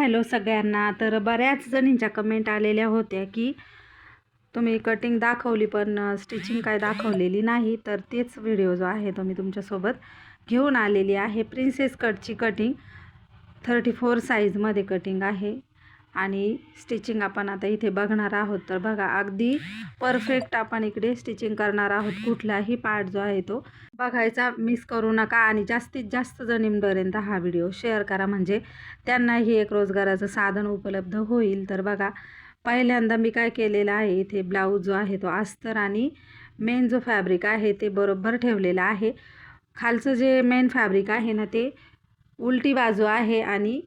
Hello सगळ्यांना. तर बऱ्याच जणींच्या कमेंट आलेल्या होत्या की तुम्ही कटिंग दाखवली पण स्टिचिंग काय दाखवलेली नाही. तर तेच व्हिडिओ जो आहे तो मी तुमच्यासोबत घेऊन आलेली आहे. प्रिन्सेस कटची कटिंग थर्टी फोर साईजमध्ये कटिंग आहे. आणि स्टिचिंग आपण आता इथे बघणार आहोत. तर बघा अगदी परफेक्ट आपण इकडे स्टिचिंग करणार आहोत कुठलाही पार्ट जो आहे तो. बघायचा मिस करू नका आणि जास्तीत जास्त जणींपर्यंत हा व्हिडिओ शेअर करा. म्हणजे त्यांनाही एक रोजगाराचं साधन उपलब्ध होईल. तर बघा पहिल्यांदा मी काय केलेलं आहे इथे ब्लाऊज जो आहे तो अस्तर आणि मेन जो फॅब्रिक आहे ते बरोबर ठेवलेलं आहे. खालचं जे मेन फॅब्रिक आहे ना ते उलटी बाजू आहे आणि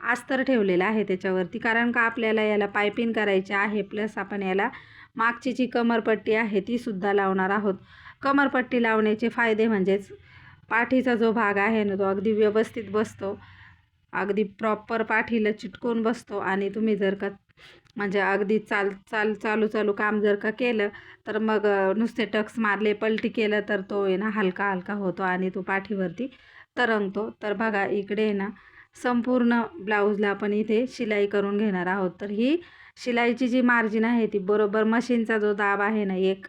अस्तर ठेवलेलं आहे त्याच्यावरती. कारण का आपल्याला याला पायपिंग करायचे आहे प्लस आपण याला मागची जी कमरपट्टी आहे ती सुद्धा लावणार आहोत. कमरपट्टी लावण्याचे फायदे म्हणजेच पाठीचा जो भाग आहे ना तो अगदी व्यवस्थित बसतो. अगदी प्रॉपर पाठीला चिटकून बसतो. आणि तुम्ही जर का म्हणजे अगदी चाल चाल चालू चालू काम जर का केलं तर मग नुसते टक्स मारले पलटी केलं तर तो आहे ना हलका हलका होतो आणि तो पाठीवरती तरंगतो. तर बघा इकडे आहे ना संपूर्ण ब्लाऊजला आपण इथे शिलाई करून घेणार आहोत. तर ही शिलाईची जी मार्जिन आहे ती बरोबर मशीनचा जो दाब आहे ना एक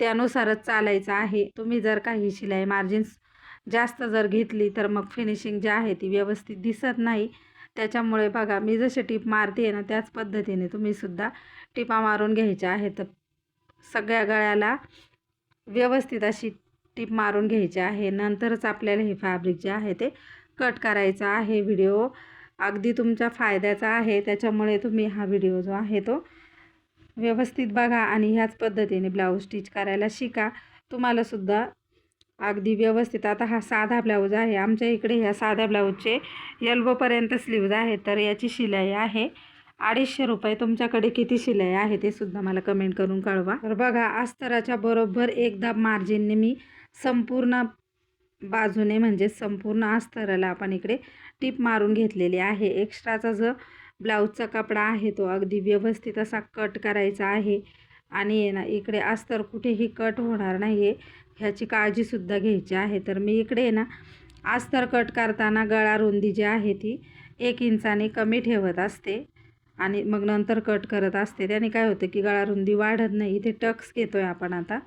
त्यानुसारच चालायचा आहे. तुम्ही जर काही शिलाई मार्जिन्स जास्त जर घेतली तर मग फिनिशिंग जी आहे ती व्यवस्थित दिसत नाही. त्याच्यामुळे बघा मी जसे टिप मारते ना त्याच पद्धतीने तुम्हीसुद्धा टिपा मारून घ्यायच्या आहेत. सगळ्या गळ्याला व्यवस्थित अशी टिप मारून घ्यायची आहे. नंतरच आपल्याला हे फॅब्रिक जे आहे ते कट करायचा आहे व्हिडिओ. अगदी तुमच्या फायद्याचा आहे त्याच्यामुळे तुम्ही हा व्हिडिओ जो आहे तो व्यवस्थित बघा आणि ह्याच पद्धतीने ब्लाऊज स्टिच करायला शिका. तुम्हालासुद्धा अगदी व्यवस्थित. आता हा साधा ब्लाऊज आहे. आमच्या इकडे ह्या साध्या ब्लाऊजचे यल्बोपर्यंत स्लीव्ज आहे तर याची शिलाई आहे. अडीचशे रुपये तुमच्याकडे किती शिलाई आहे ते सुद्धा मला कमेंट करून कळवा. तर बघा अस्तराच्या बरोबर एकदा मार्जिनने मी संपूर्ण बाजूने म्हणजे संपूर्ण अस्तराला आपण इकडे टीप मारून घेतलेली आहे. एक्स्ट्राचा जो ब्लाऊजचा कपडा आहे तो अगदी व्यवस्थित असा कट करायचा आहे. आणि आहे ना इकडे अस्तर कुठेही कट होणार नाही आहे ह्याची काळजीसुद्धा घ्यायची आहे. तर मी इकडे आहे ना अस्तर कट करताना गळा रुंदी जी आहे ती एक इंचाने कमी ठेवत असते. आणि मग नंतर कट करत असते. त्याने काय होतं की गळा रुंदी वाढत नाही. इथे टक्स घेतो आहे आपण आता.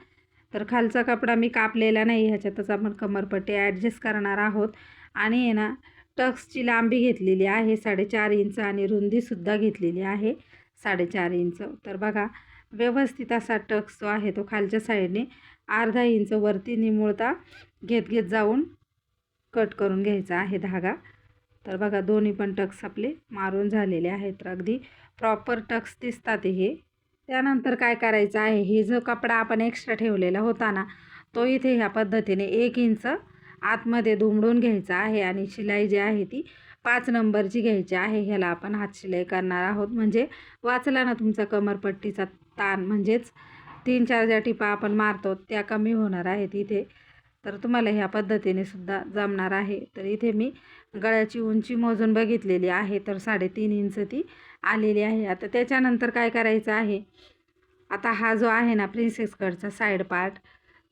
तर खालचा कपडा मी कापलेला नाही ह्याच्यातच आपण कमरपट्टी ॲडजस्ट करणार आहोत. आणि आहे ना टक्सची लांबी घेतलेली आहे साडेचार इंच आणि रुंदीसुद्धा घेतलेली आहे साडेचार इंच. तर बघा व्यवस्थित असा टक्स जो आहे तो खालच्या साईडने अर्धा इंच वरती निमुळता घेत घेत जाऊन कट करून घ्यायचा आहे धागा. तर बघा दोन्ही पण टक्स आपले मारून झालेले आहेत. तर अगदी प्रॉपर टक्स दिसतात हे. त्यानंतर काय करायचं आहे? हे जो कपडा आपण एक्स्ट्रा ठेवलेला होता ना तो इथे ह्या पद्धतीने एक इंच आतमध्ये दुमडून घ्यायचा आहे आणि शिलाई जी आहे ती पाच नंबरची घ्यायची आहे. ह्याला आपण हात शिलाई करणार आहोत. म्हणजे वाचला ना तुमचा कमरपट्टीचा ताण. म्हणजेच तीन चार ज्या टिपा आपण मारतो त्या कमी होणार आहेत इथे. तर तुम्हाला ह्या पद्धतीने सुद्धा जमणार आहे. तर इथे मी गळ्याची उंची मोजून बघितलेली आहे. तर साडेतीन इंच ती आलेली आहे. आता त्याच्यानंतर काय करायचं आहे? आता हा जो आहे ना प्रिन्सेस कटचा साईड पार्ट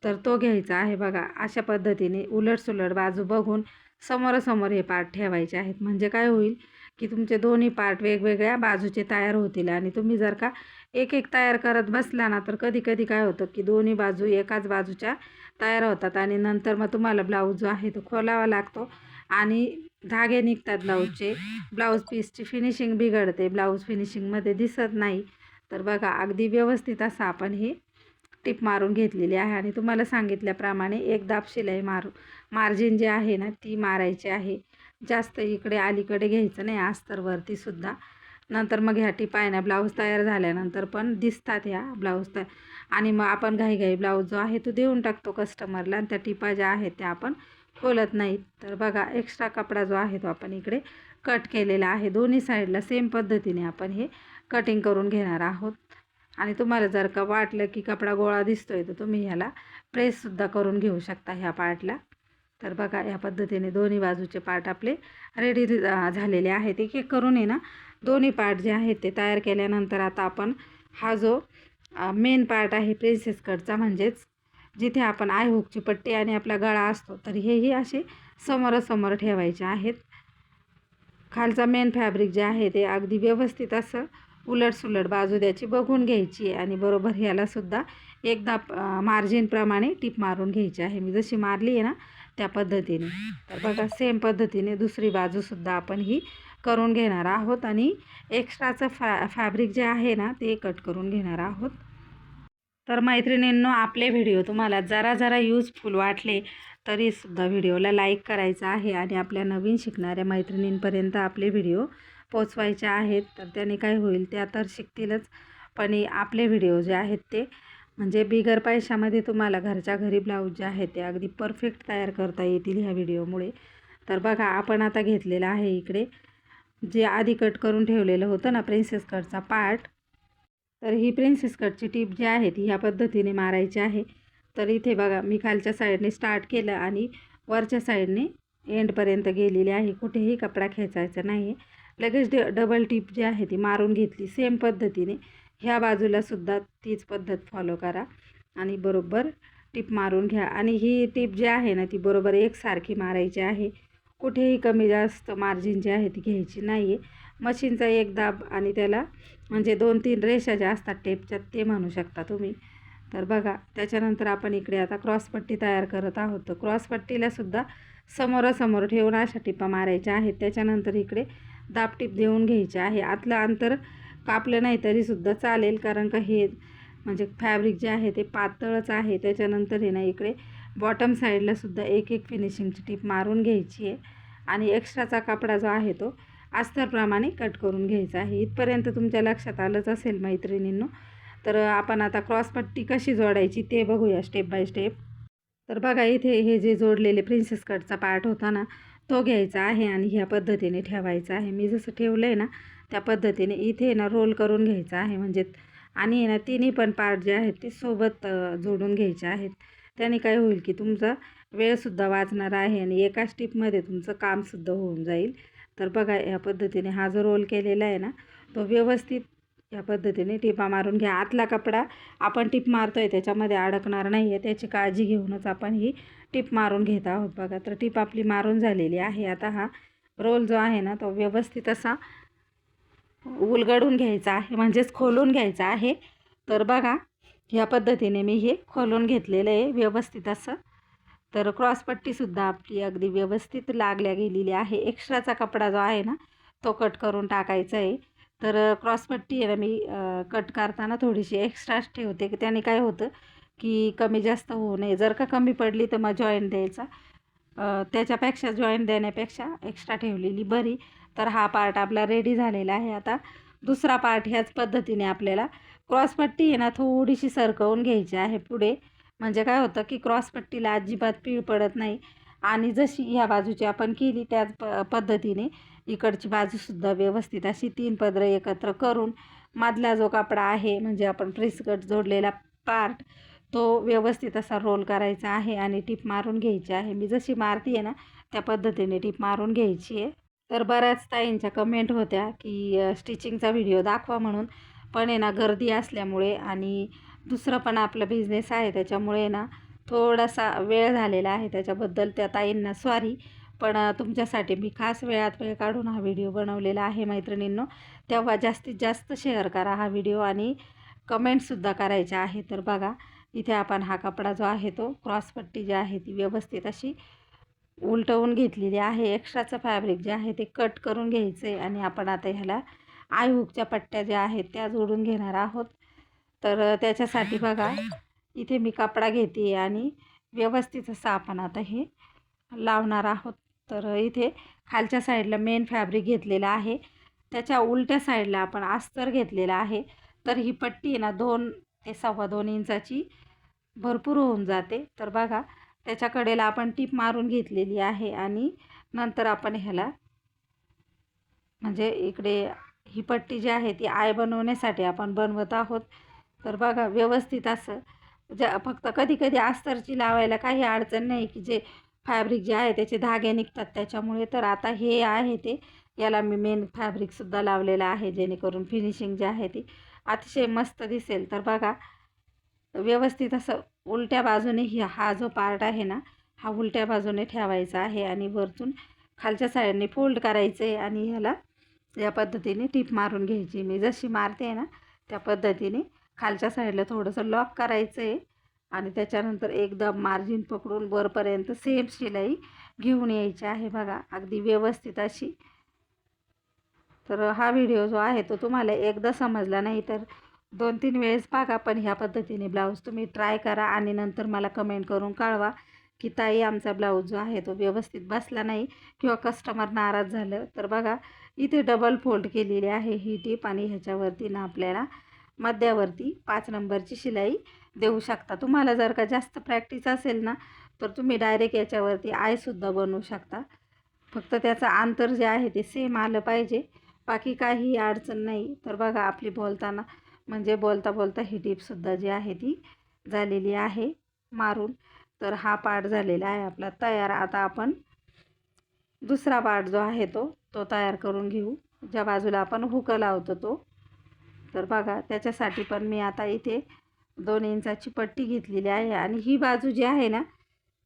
तर तो घ्यायचा आहे बघा. अशा पद्धतीने उलटसुलट बाजू बघून समोरासमोर हे पार्ट ठेवायचे आहेत. म्हणजे काय होईल की तुमचे दोन्ही पार्ट वेगवेगळ्या बाजूचे तयार होतील आणि तुम्ही जर का एक एक तयार करत बसला ना तर कधी कधी काय होतं की दोन्ही बाजू एकाच बाजूच्या तयार होतात आणि नंतर मग तुम्हाला ब्लाऊज जो आहे तो खोलावा लागतो आणि धागे निघतात ब्लाऊजचे. ब्लाऊज पीसची फिनिशिंग बिघडते. ब्लाऊज फिनिशिंगमध्ये दिसत नाही. तर बघा अगदी व्यवस्थित असं आपण ही टिप मारून घेतलेली आहे. आणि तुम्हाला सांगितल्याप्रमाणे एक दाब शिलाई मारू मार्जिन जे आहे ना ती मारायची आहे. जास्त इकडे अलीकडे घ्यायचं नाही. आस्तरवरती सुद्धा. नंतर मग ह्या टिप आहे ना ब्लाऊज तयार झाल्यानंतर पण दिसतात ह्या ब्लाऊज तयार आणि मग आपण घाईघाई ब्लाऊज जो आहे तो देऊन टाकतो कस्टमरला आणि त्या टिपा ज्या आहेत त्या आपण खोलत नाहीत. तर बघा एक्स्ट्रा कपडा जो आहे तो आपण इकडे कट केलेला आहे. दोन्ही साईडला सेम पद्धतीने आपण हे कटिंग करून घेणार आहोत. आणि तुम्हाला जर का वाटलं की कपडा गोळा दिसतोय तर तुम्ही ह्याला प्रेससुद्धा करून घेऊ शकता ह्या पार्टला तर बघा या पद्धतीने दोन्ही बाजूचे पार्ट आपले रेडी झालेले आहेत. एक एक करून आहे ना दोन्ही पार्ट जे आहेत ते तयार केल्यानंतर आता आपण हा जो मेन पार्ट आहे प्रिन्सेस कटचा म्हणजेच जिथे आपण आय हुकची पट्टी आणि आपला गळा असतो तर हेही असे समोरासमोर ठेवायचे आहेत. खालचा मेन फॅब्रिक जे आहे ते अगदी व्यवस्थित असं उलटसुलट बाजू द्याची बघून घ्यायची आहे आणि बरोबर ह्यालासुद्धा एकदा मार्जिनप्रमाणे टीप मारून घ्यायची आहे. मी जशी मारली आहे ना त्या पद्धतीने. तर बघा सेम पद्धतीने दुसरी बाजूसुद्धा आपण ही करून घेणार आहोत आणि एक्स्ट्राचं फॅ फॅब्रिक जे आहे ना ते कट करून घेणार आहोत. तर मैत्रिणींनो आपले व्हिडिओ तुम्हाला जरा जरा यूजफुल वाटले तरीसुद्धा व्हिडिओला लाईक करायचा आहे आणि आपल्या नवीन शिकणाऱ्या मैत्रिणींपर्यंत आपले व्हिडिओ पोचवायचे आहेत. तर त्याने काय होईल त्या तर शिकतीलच पण आपले व्हिडिओ जे आहेत ते म्हणजे बिगर पैशामध्ये तुम्हाला घरच्या घरी ब्लाऊज जे आहे ते अगदी परफेक्ट तयार करता येतील ह्या व्हिडिओमुळे. तर बघा आपण आता घेतलेलं आहे इकडे जे आधी कट करून ठेवलेलं होतं ना प्रिन्सेस कटचा पार्ट तर ही प्रिन्सेस कटची टीप जी आहे ती ह्या पद्धतीने मारायची आहे. तर इथे बघा मी खालच्या साईडने स्टार्ट केलं आणि वरच्या साईडने एंडपर्यंत गेलेली आहे. कुठेही कपडा खेचायचा नाही लगेच ड डबल टीप जी आहे ती मारून घेतली. सेम पद्धतीने ह्या बाजूलासुद्धा तीच पद्धत फॉलो करा आणि बरोबर टीप मारून घ्या. आणि ही टीप जी आहे ना ती बरोबर एकसारखी मारायची आहे. कुठेही कमी जास्त मार्जिन जे आहे ती घ्यायची नाही आहे मशीनचा एक दाब आणि त्याला म्हणजे दोन तीन रेषा ज्या असतात टेपच्या ते म्हणू शकता तुम्ही. तर बघा त्याच्यानंतर आपण इकडे आता क्रॉसपट्टी तयार करत आहोत. तर क्रॉसपट्टीलासुद्धा समोरासमोर ठेवून अशा टिपा मारायच्या आहेत. त्याच्यानंतर इकडे दाबटीप देऊन घ्यायचे आहे. आतलं अंतर कापलं नाही तरीसुद्धा चालेल कारण का हे म्हणजे फॅब्रिक जे आहे ते पातळच आहे. त्याच्यानंतर हे ना इकडे बॉटम साईडलासुद्धा एक एक फिनिशिंगची टीप मारून घ्यायची आहे. आणि एक्स्ट्राचा कपडा जो आहे तो अस्तरप्रमाणे कट करून घ्यायचा आहे. इथपर्यंत तुमच्या लक्षात आलंच असेल मैत्रिणींनो. तर आपण आता क्रॉसपट्टी कशी जोडायची ते बघूया स्टेप बाय स्टेप. तर बघा इथे हे जे जोडलेले प्रिन्सेस कटचा पार्ट होता ना तो घ्यायचा आहे आणि ह्या पद्धतीने ठेवायचा आहे. मी जसं ठेवलं आहे ना त्या पद्धतीने इथे ना रोल करून घ्यायचा आहे. म्हणजे आणि ना तिन्ही पण पार्ट जे आहेत ते सोबत जोडून घ्यायचे आहेत. त्याने काय होईल की तुमचा वेळसुद्धा वाचणार आहे आणि एका स्टिपमध्ये तुमचं कामसुद्धा होऊन जाईल. तर बघा या पद्धतीने हा जो रोल केलेला आहे ना तो व्यवस्थित या पद्धतीने टिपा मारून घ्या. आतला कपडा आपण टिप मारतो आहे त्याच्यामध्ये अडकणार नाही आहे त्याची काळजी घेऊनच आपण ही टिप मारून घेत आहोत बघा. तर टिप आपली मारून झालेली आहे. आता हा रोल जो आहे ना तो व्यवस्थित असा उलगडून घ्यायचा आहे म्हणजेच खोलून घ्यायचा आहे. तर बघा ह्या पद्धतीने मी हे खोलून घेतलेलं आहे व्यवस्थित असं. तर क्रॉसपट्टीसुद्धा आपली अगदी व्यवस्थित लागल्या गेलेली आहे. एक्स्ट्राचा कपडा जो आहे ना तो कट करून टाकायचा आहे. तर क्रॉसपट्टी आहे ना मी कट करताना थोडीशी एक्स्ट्राच ठेवते. की त्याने काय होतं की कमी जास्त होऊ नये. जर का कमी पडली तर मग जॉईंट द्यायचा. त्याच्यापेक्षा जॉईंट देण्यापेक्षा एक्स्ट्रा ठेवलेली बरी. तर हा पार्ट आपला रेडी झालेला आहे. आता दुसरा पार्ट ह्याच पद्धतीने आपल्याला क्रॉसपट्टी आहे ना थोडीशी सरकवून घ्यायची आहे पुढे. म्हणजे काय होतं की क्रॉसपट्टीला अजिबात पीळ पडत नाही. आणि जशी ह्या बाजूची आपण केली त्याच प पद्धतीने इकडची बाजूसुद्धा व्यवस्थित अशी तीन पदरं एकत्र करून मधला जो कपडा आहे म्हणजे आपण प्रेसकट जोडलेला पार्ट तो व्यवस्थित असा रोल करायचा आहे आणि टीप मारून घ्यायची आहे. मी जशी मारती आहे ना त्या पद्धतीने टीप मारून घ्यायची आहे. तर बऱ्याच ताईंच्या कमेंट होत्या की स्टिचिंगचा व्हिडिओ दाखवा म्हणून. पण आहे ना गर्दी असल्यामुळे आणि दुसरं पण आपलं बिझनेस आहे त्याच्यामुळे ना थोडासा वेळ झालेला आहे त्याच्याबद्दल त्या ताईंना सॉरी पण तुमच्यासाठी मी खास वेळात वेळ काढून हा व्हिडिओ बनवलेला आहे मैत्रिणींनो. तेव्हा जास्तीत जास्त शेअर करा हा व्हिडिओ आणि कमेंटसुद्धा करायच्या आहे. तर बघा इथे आपण हा कपडा जो आहे तो क्रॉसपट्टी जी आहे ती व्यवस्थित अशी उलटवून घेतलेली आहे. एक्स्ट्राचं फॅब्रिक जे आहे ते कट करून घ्यायचं आहे आणि आपण आता ह्याला आय हुकच्या पट्ट्या ज्या आहेत त्या जोडून घेणार आहोत. तर त्याच्यासाठी बघा इथे मी कपडा घेते आणि व्यवस्थित असं आपण आता हे लावणार आहोत. तर इथे खालच्या साईडला मेन फॅब्रिक घेतलेला आहे. त्याच्या उलट्या साईडला आपण अस्तर घेतलेला आहे. तर ही पट्टी आहे ना दोन ते सव्वा दोन इंचाची भरपूर होऊन जाते. तर बघा त्याच्या कडेला आपण टीप मारून घेतलेली आहे आणि नंतर आपण ह्याला म्हणजे इकडे ही पट्टी जी आहे ती आय बनवण्यासाठी आपण बनवत आहोत. तर बघा व्यवस्थित असं ज्या फक्त कधी कधी अस्तरची लावायला काही अडचण नाही की जे फॅब्रिक जे आहे त्याचे धागे निघतात त्याच्यामुळे. तर आता हे आहे ते. याला मी मेन फॅब्रिकसुद्धा लावलेलं आहे जेणेकरून फिनिशिंग जे आहे ती अतिशय मस्त दिसेल. तर बघा व्यवस्थित असं उलट्या बाजूने ही हा जो पार्ट आहे ना हा उलट्या बाजूने ठेवायचा आहे आणि वरतून खालच्या साईडने फोल्ड करायचं आहे आणि ह्याला या पद्धतीने टीप मारून घ्यायची. मी जशी मारते ना त्या पद्धतीने खालच्या साईडला थोडंसं लॉक करायचं आहे आणि त्याच्यानंतर एकदम मार्जिन पकडून वरपर्यंत सेम शिलाई घेऊन यायची आहे बघा. अगदी व्यवस्थित अशी. तर हा व्हिडिओ जो आहे तो तुम्हाला एकदा समजला नाही तर दोन तीन वेळेस बघा. पण ह्या पद्धतीने ब्लाऊज तुम्ही ट्राय करा आणि नंतर मला कमेंट करून कळवा. की ताई आमचा ब्लाऊज जो आहे तो व्यवस्थित बसला नाही किंवा कस्टमर नाराज झालं. तर बघा इथे डबल फोल्ड केलेली आहे ही टीप आणि ह्याच्यावरती ना आपल्याला मध्यावरती पाच नंबरची शिलाई देऊ शकता. तुम्हाला जर का जास्त प्रॅक्टिस असेल ना तर तुम्ही डायरेक्ट याच्यावरती आयसुद्धा बनवू शकता. फक्त त्याचं अंतर जे आहे ते सेम आलं पाहिजे. बाकी काही अडचण नाही. तर बघा आपली बोलताना म्हणजे बोलता बोलता ही टीपसुद्धा जी आहे ती झालेली आहे मारून. तर हा पार्ट झालेला आहे आपला तयार. आता आपण दुसरा पार्ट जो आहे तो तो तयार करून घेऊ. ज्या बाजूला आपण हुक लावतो तो. तर बघा त्याच्यासाठी पण मी आता इथे दोन इंचाची पट्टी घेतलेली आहे आणि ही बाजू जी आहे ना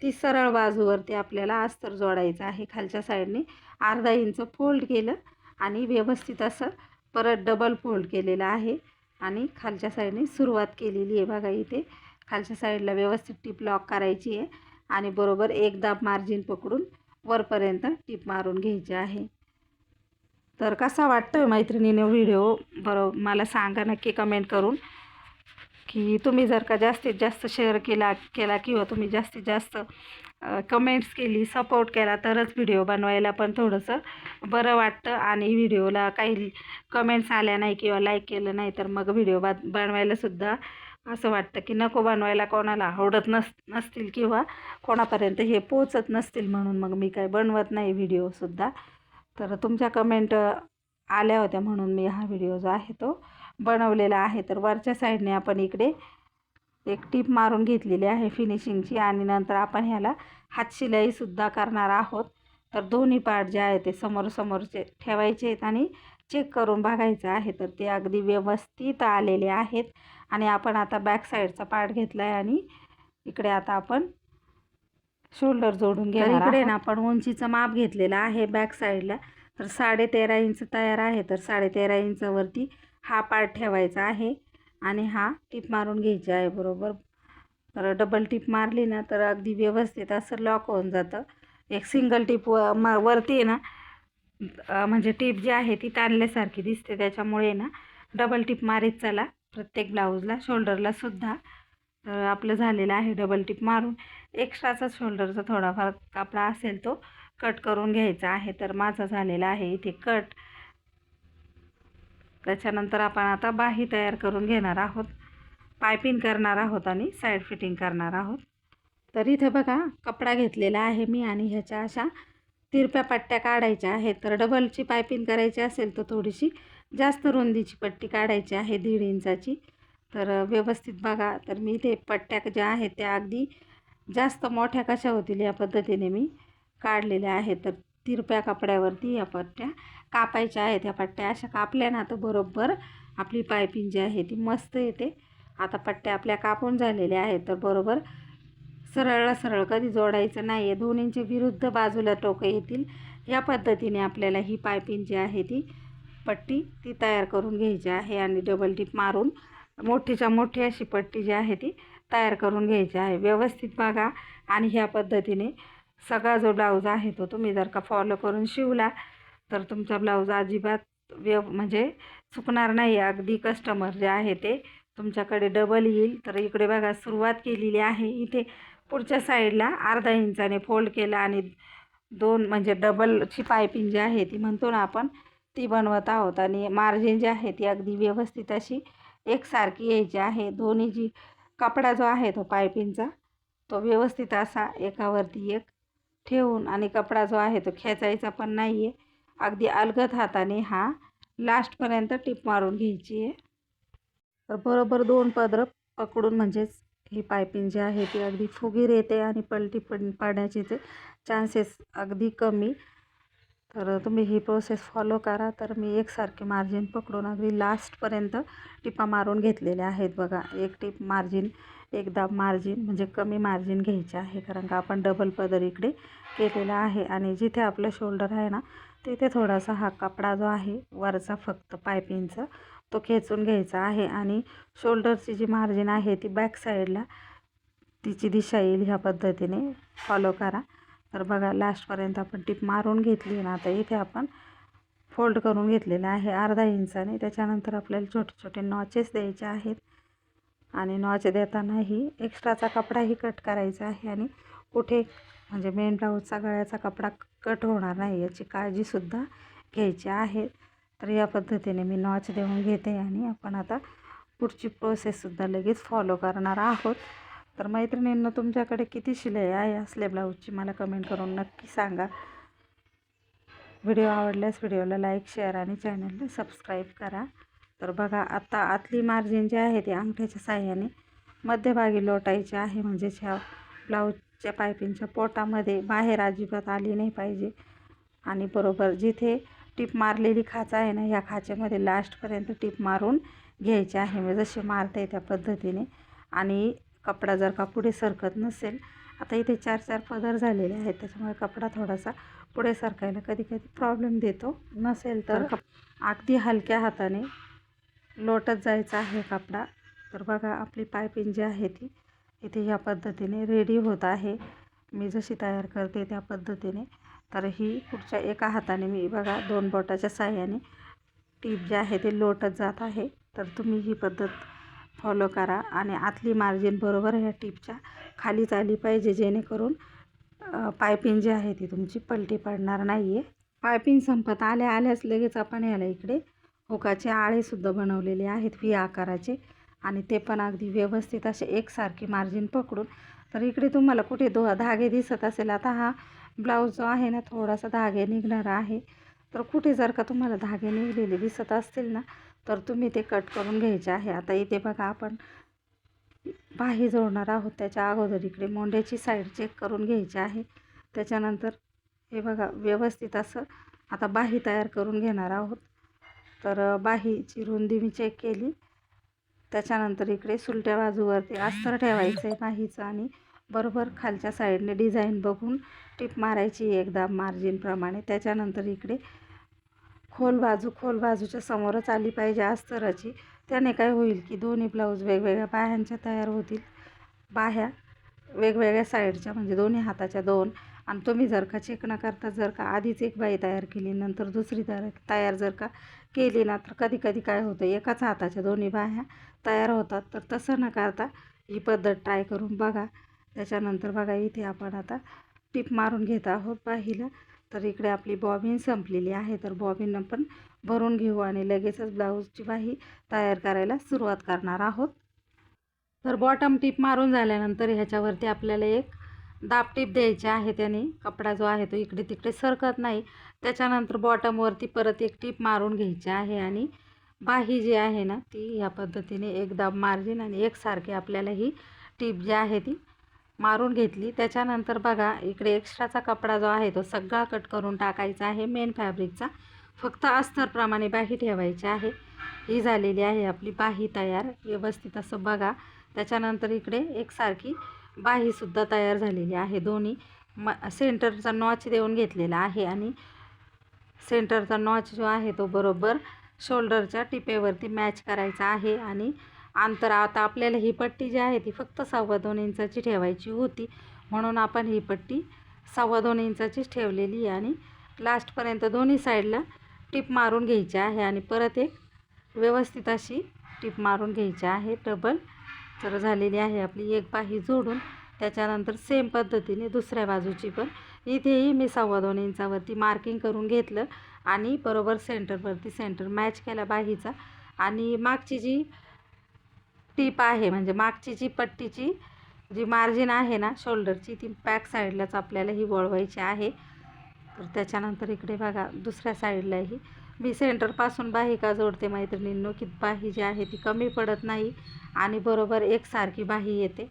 ती सरळ बाजूवरती आपल्याला अस्तर जोडायचं आहे. खालच्या साईडने अर्धा इंच फोल्ड केलं आणि व्यवस्थित असं परत डबल फोल्ड केलेलं आहे आणि खालच्या साईडने सुरुवात केलेली आहे. बघा इथे खालच्या साईडला व्यवस्थित टिप लॉक करायची आहे आणि बरोबर एकदा मार्जिन पकडून वरपर्यंत टिप मारून घ्यायची आहे. तर कसा वाटतोय मैत्रिणीने व्हिडिओ? बरो मला सांगा नक्की कमेंट करून. की तुम्ही जर का जास्तीत जास्त शेअर केला केला किंवा तुम्ही जास्तीत जास्त कमेंट्स केली सपोर्ट केला तरच व्हिडिओ बनवायला पण थोडंसं बरं वाटतं. आणि व्हिडिओला काही कमेंट्स आल्या नाही किंवा लाईक केलं नाही तर मग व्हिडिओ बा बनवायलासुद्धा असं वाटतं की नको बनवायला कोणाला आवडत नस नसतील किंवा कोणापर्यंत हे पोचत नसतील म्हणून मग मी काय बनवत नाही व्हिडिओसुद्धा तर तुमच्या कमेंट आल्या होत्या म्हणून मी हा व्हिडिओ जो आहे तो बनवलेला आहे. तर वरच्या साईडने आपण इकडे एक टीप मारून घेतलेली आहे फिनिशिंगची आणि नंतर आपण ह्याला हातशिलाईसुद्धा करणार आहोत. तर दोन्ही पार्ट जे आहे ते समोर समोरचे ठेवायचे आहेत आणि चेक करून बघायचं आहे तर ते अगदी व्यवस्थित आलेले आहेत. आणि आपण आता बॅक साईडचा पार्ट घेतला आहे आणि इकडे आता आपण शोल्डर जोडून घेणार इकडे ना आपण उंचीचं माप घेतलेलं आहे बॅक साईडला. तर साडे तेरा इंच तयार आहे तर साडे तेरा इंचावरती हा पार्ट ठेवायचा आहे आणि हा टीप मारून घ्यायची आहे बरोबर? तर डबल टीप मारली ना तर अगदी व्यवस्थित असं लॉक होऊन जातं. एक सिंगल टीप व म वरती आहे ना म्हणजे टीप जी आहे ती ताणल्यासारखी दिसते. त्याच्यामुळे ना डबल टीप मारीत चला. प्रत्येक ब्लाऊजला शोल्डरला सुद्धा. तर आपलं झालेलं आहे डबल टिप मारून. एक्स्ट्राचा शोल्डरचा थोडाफार कापडा असेल तो कट करून घ्यायचा आहे. तर माझा झालेला आहे इथे कट त्याच्यानंतर आपण आता बाही तयार करून घेणार आहोत. पायपिंग करणार आहोत आणि साईड फिटिंग करणार आहोत. तर इथे बघा कपडा घेतलेला आहे मी आणि ह्याच्या अशा तिरप्या पट्ट्या काढायच्या आहेत. तर डबलची पायपिंग करायची असेल तर थोडीशी जास्त रुंदीची पट्टी काढायची आहे दीड इंचाची. तर व्यवस्थित बघा. तर मी ते पट्ट्या ज्या आहेत त्या अगदी जास्त मोठ्या कशा होतील या पद्धतीने मी काढलेल्या आहेत. तर तिरप्या कपड्यावरती या पट्ट्या कापायच्या आहेत. या पट्ट्या अशा कापल्या ना तर बरोबर आपली पायपिंग जी आहे ती मस्त येते. आता पट्ट्या आपल्या कापून झालेल्या आहेत. तर बरोबर सरळ सरळ कधी जोडायचं नाही आहे दोन्हींचे विरुद्ध बाजूला टोकं येतील. या पद्धतीने आपल्याला ही पायपिंग जी आहे ती पट्टी ती तयार करून घ्यायची आहे आणि डबल टिप मारून मोठीच्या मोठी अशी पट्टी जी आहे ती तयार करून घ्यायची आहे. व्यवस्थित बघा आणि ह्या पद्धतीने सगळा जो ब्लाऊज आहे तो तुम्ही जर का फॉलो करून शिवला तर तुमचा ब्लाऊज अजिबात व्यव म्हणजे चुकणार नाही. अगदी कस्टमर जे आहे ते तुमच्याकडे डबल येईल. तर इकडे बघा सुरुवात केलेली आहे. इथे पुढच्या साईडला अर्धा इंचाने फोल्ड केला आणि दोन म्हणजे डबलची पायपिंग जी आहे ती म्हणतो ना आपण ती बनवत आहोत. आणि मार्जिन जी आहे ती अगदी व्यवस्थित अशी एकसारखी यायची आहे. दोन्ही जी कपडा जो आहे तो पायपिंगचा तो व्यवस्थित असा एकावरती एक ठेवून आणि कपडा जो आहे तो खेचायचा पण नाही आहे अगदी अलगद हाताने हा लास्टपर्यंत टिप मारून घ्यायची आहे. तर बरोबर दोन पदरं पकडून म्हणजेच ही पायपिंग जी आहे ती अगदी फुगीर येते आणि पलटी पण पाडण्याचे ते चान्सेस अगदी कमी. तर तुम्ही ही प्रोसेस फॉलो करा. तर मी एकसारखे मार्जिन पकडून अगदी लास्टपर्यंत टिपा मारून घेतलेल्या आहेत बघा. एक टिप मार्जिन एकदा मार्जिन म्हणजे कमी मार्जिन घ्यायचे आहे. कारण का आपण डबल पदर इकडे केलेला आहे आणि जिथे आपलं शोल्डर आहे ना तिथे थोडासा हा कपडा जो आहे वरचा फक्त पायपिंगचा तो खेचून घ्यायचा आहे आणि शोल्डरची जी मार्जिन आहे ती बॅक साईडला तिची दिशा येईल ह्या पद्धतीने फॉलो करा. तर बघा लास्टपर्यंत आपण टीप मारून घेतली ना आता इथे आपण फोल्ड करून घेतलेलं आहे अर्धा इंचाने त्याच्यानंतर आपल्याला छोटे छोटे नॉचेस द्यायचे आहेत. आणि नॉच देतानाही एक्स्ट्राचा कपडाही कट करायचा आहे आणि कुठे म्हणजे मेन ब्लाऊजचा गळ्याचा कपडा कट होणार नाही याची काळजीसुद्धा घ्यायची आहे. तर या पद्धतीने मी नॉच देऊन घेते आणि आपण आता पुढची प्रोसेससुद्धा लगेच फॉलो करणार आहोत. तर मैत्रिणींना तुमच्याकडे किती शिलाई आहे असल्या ब्लाऊजची मला कमेंट करून नक्की सांगा. व्हिडिओ आवडल्यास व्हिडिओला लाईक शेअर आणि चॅनलला सबस्क्राईब करा. तर बघा आता आतली मार्जिन जी आहे ती अंगठ्याच्या साह्याने मध्यभागी लोटायची आहे. म्हणजेच ह्या ब्लाऊजच्या पायपिंगच्या पोटामध्ये बाहेर अजिबात आली नाही पाहिजे. आणि बरोबर जिथे टीप मारलेली खाच आहे ना ह्या खाचेमध्ये लास्टपर्यंत टीप मारून घ्यायची आहे. म्हणजे जशी मारते त्या पद्धतीने. आणि कपडा जर का पुढे सरकत नसेल आता इथे चार चार पदर झालेले आहेत. त्याच्यामुळे कपडा थोडासा पुढे सरकायला कधी कधी प्रॉब्लेम देतो. नसेल तर अगदी हलक्या हाताने लोटत जायचा आहे कपडा. तर बघा आपली पायपिंग जी आहे ती इथे ह्या पद्धतीने रेडी होत आहे. मी जशी तयार करते त्या पद्धतीने. तर ही पुढच्या एका हाताने मी बघा दोन बोटाच्या साह्याने टीप जे आहे ते लोटत जात आहे. तर तुम्ही ही पद्धत फॉलो करा आणि आतली मार्जिन बरोबर ह्या टीपच्या खालीच आली पाहिजे जेणेकरून पायपिंग जी आहे ती तुमची पलटी पडणार नाही आहे पायपिंग संपत आल्या आल्याच लगेच आपण याला इकडे हुकाचे आळेसुद्धा बनवलेले आहेत व्ही आकाराचे. आणि ते पण अगदी व्यवस्थित असे एकसारखी मार्जिन पकडून. तर इकडे तुम्हाला कुठे दो धागे दिसत असेल आता हा ब्लाऊज जो आहे ना थोडासा धागे निघणारा आहे. तर कुठे जर का तुम्हाला धागे निघलेले दिसत असतील ना तर तुम्ही ते कट करून घ्यायचे आहे. आता इथे बघा आपण बाही जोडणार आहोत. त्याच्या अगोदर इकडे मोंड्याची साईड चेक करून घ्यायची आहे. त्याच्यानंतर हे बघा व्यवस्थित असं आता बाही तयार करून घेणार आहोत. तर बाहीची रुंदी मी चेक केली. त्याच्यानंतर इकडे सुलट्या बाजूवरती अस्तर ठेवायचं आहे बाहीचं आणि बरोबर खालच्या साईडने डिझाईन बघून टिप मारायची एकदा मार्जिनप्रमाणे त्याच्यानंतर इकडे खोल बाजू खोल बाजूच्या समोरच आली पाहिजे अस्तराची. त्याने काय होईल की दोन्ही ब्लाऊज वेगवेगळ्या बाह्यांच्या तयार होतील. बाह्या वेगवेगळ्या साईडच्या म्हणजे दोन्ही हाताच्या दोन. आणि तुम्ही जर का चेक न करता जर का आधीच एक बाई तयार केली नंतर दुसरी तयार तयार जर का केली ना तर कधी कधी काय होतं एकाच हाताच्या दोन्ही बाह्या तयार होतात. तर तसं न करता ही पद्धत ट्राय करून बघा. त्याच्यानंतर बघा इथे आपण आता टिप मारून घेत आहोत बाहीला तर इकडे आपली बॉबिन संपलेली आहे. तर बॉबिन पण भरून घेऊ आणि लगेचच ब्लाऊजची बाही तयार करायला सुरुवात करणार आहोत. तर बॉटम टीप मारून झाल्यानंतर ह्याच्यावरती आपल्याला एक दाब टीप द्यायची आहे त्याने. कपडा जो आहे तो इकडे तिकडे सरकत नाही. त्याच्यानंतर बॉटमवरती परत एक टीप मारून घ्यायची आहे आणि बाही जी आहे ना ती ह्या पद्धतीने एक दाब मार्जिन आणि एकसारखी आपल्याला ही टीप जी आहे ती मारून घेतली. त्याच्यानंतर बघा इकडे एक्स्ट्राचा कपडा जो आहे तो सगळा कट करून टाकायचा आहे मेन फॅब्रिकचा फक्त अस्तरप्रमाणे बाही ठेवायची आहे. ही झालेली आहे आपली बाही तयार व्यवस्थित असं बघा. त्याच्यानंतर इकडे एकसारखी बाहीसुद्धा तयार झालेली आहे दोन्ही. म सेंटरचा नॉच देऊन घेतलेला आहे आणि सेंटरचा नॉच जो आहे तो बरोबर शोल्डरच्या टिपेवरती मॅच करायचा आहे आणि अंतर आता आपल्याला ही पट्टी जी आहे ती फक्त सव्वा दोन इंचाची ठेवायची होती. म्हणून आपण ही पट्टी सव्वा दोन इंचाचीच ठेवलेली आहे आणि लास्टपर्यंत दोन्ही साईडला टिप मारून घ्यायची आहे आणि परत एक व्यवस्थित अशी टिप मारून घ्यायची आहे. डबल तर झालेली आहे आपली एक बाही जोडून. त्याच्यानंतर सेम पद्धतीने दुसऱ्या बाजूची पण. इथेही मी सव्वा दोन इंचावरती मार्किंग करून घेतलं आणि बरोबर सेंटरवरती सेंटर मॅच केला बाहीचा. आणि मागची जी टीप आहे म्हणजे मागची जी पट्टीची जी मार्जिन आहे ना शोल्डरची ती बॅक साईडलाच आपल्याला ही वळवायची आहे. तर त्याच्यानंतर इकडे बघा दुसऱ्या साईडलाही. मी सेंटरपासून बाही का जोडते मैत्रिणींनो की बाही जी आहे ती कमी पडत नाही आणि बरोबर एकसारखी बाही येते.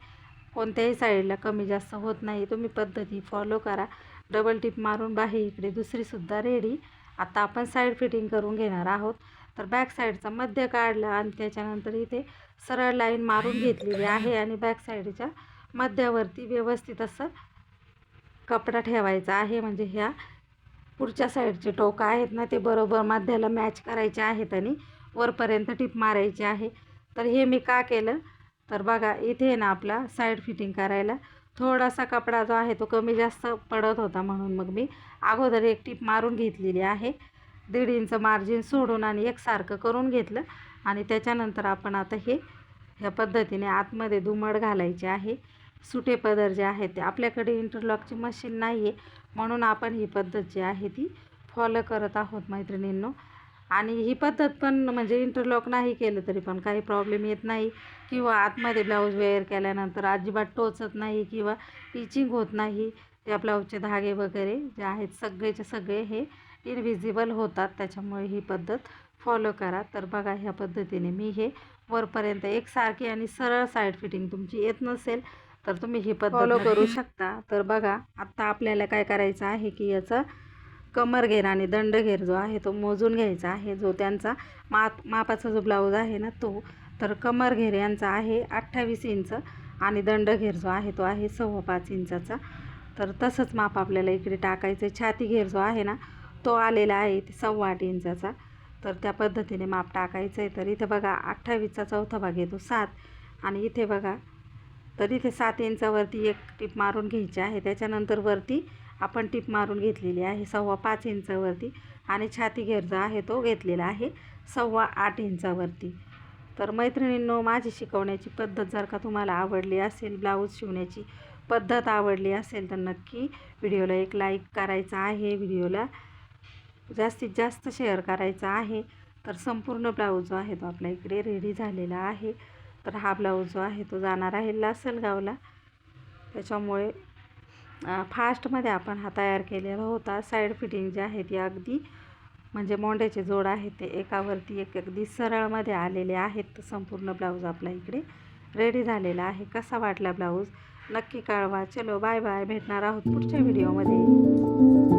कोणत्याही साईडला कमी जास्त होत नाही. तुम्ही पद्धती फॉलो करा. डबल टिप मारून बाही इकडे दुसरीसुद्धा रेडी. आता आपण साईड फिटिंग करून घेणार आहोत. तर बॅक साईडचा मध्य काढला आणि त्याच्यानंतर इथे सरळ लाईन मारून घेतलेली आहे आणि बॅक साईडच्या मध्यावरती व्यवस्थित असं कपडा ठेवायचा आहे. म्हणजे ह्या पुढच्या साईडचे टोकं आहेत ना ते बरोबर मध्याला मॅच करायचे आहेत आणि वरपर्यंत टिप मारायची आहे. तर हे मी का केलं? तर बघा इथे ना आपला साईड फिटिंग करायला थोडासा कपडा जो आहे तो कमी जास्त पडत होता म्हणून मग मी अगोदर एक टिप मारून घेतलेली आहे. दीड इंच मार्जिन सोडून आणि एकसारखं करून घेतलं. आणि त्याच्यानंतर आपण आता हे ह्या पद्धतीने आतमध्ये दुमड घालायचे आहे. सुटे पदर जे आहेत ते आपल्याकडे इंटरलॉकची मशीन नाही आहे म्हणून आपण ही पद्धत जी आहे ती फॉलो करत आहोत मैत्रिणींनो. आणि ही पद्धत पण म्हणजे इंटरलॉक नाही केलं तरी पण काही प्रॉब्लेम येत नाही. किंवा आतमध्ये ब्लाऊज वेअर केल्यानंतर अजिबात टोचत नाही किंवा इचिंग होत नाही. त्या ब्लाऊजचे धागे वगैरे जे आहेत सगळेचे सगळे हे इनव्हिजिबल होतात. त्याच्यामुळे ही पद्धत फॉलो करा. तर बघा ह्या पद्धतीने मी हे वरपर्यंत एकसारखी आणि सरळ साईड फिटिंग तुमची येत नसेल तर तुम्ही ही पद्धत फॉलो करू शकता. तर बघा आत्ता आपल्याला काय करायचं आहे की याचा कमरघेर आणि दंडघेर जो आहे तो मोजून घ्यायचा आहे. जो त्यांचा माप मापाचा जो ब्लाऊज आहे ना तो तर कमरघेर यांचा आहे अठ्ठावीस इंच आणि दंडघेर जो आहे तो आहे सव्वा पाच इंचाचा. तर तसंच माप आपल्याला इकडे टाकायचं छाती घेर जो आहे ना तो आलेला आहे ते सव्वा आठ इंचाचा. तर त्या पद्धतीने माप टाकायचं आहे. तर इथे बघा अठ्ठावीसचा चौथा भाग येतो सात. आणि इथे बघा तर इथे सात इंचावरती एक टीप मारून घ्यायची आहे. त्याच्यानंतर वरती आपण टीप मारून घेतलेली आहे सव्वा पाच इंचावरती. आणि छातीघेर जो आहे तो घेतलेला आहे सव्वा आठ इंचावरती. तर मैत्रिणींनो माझी शिकवण्याची पद्धत जर का तुम्हाला आवडली असेल ब्लाऊज शिवण्याची पद्धत आवडली असेल तर नक्की व्हिडिओला एक लाईक करायचा आहे. व्हिडिओला जास्तीत जास्त शेअर करायचा आहे तर संपूर्ण ब्लाऊज जो आहे तो आपल्या इकडे रेडी झालेला आहे. तर हा ब्लाऊज जो आहे तो जाणार आहे लासलगावला. त्याच्यामुळे फास्टमध्ये आपण हा तयार केलेला होता. साईड फिटिंग जी आहे ती अगदी म्हणजे मोंड्याचे जोड आहेत ते एकावरती एक अगदी सरळमध्ये आलेले आहेत. तर संपूर्ण ब्लाऊज आपल्या इकडे रेडी झालेला आहे. कसा वाटला ब्लाऊज नक्की कळवा. चलो बाय बाय भेटणार आहोत पुढच्या व्हिडिओमध्ये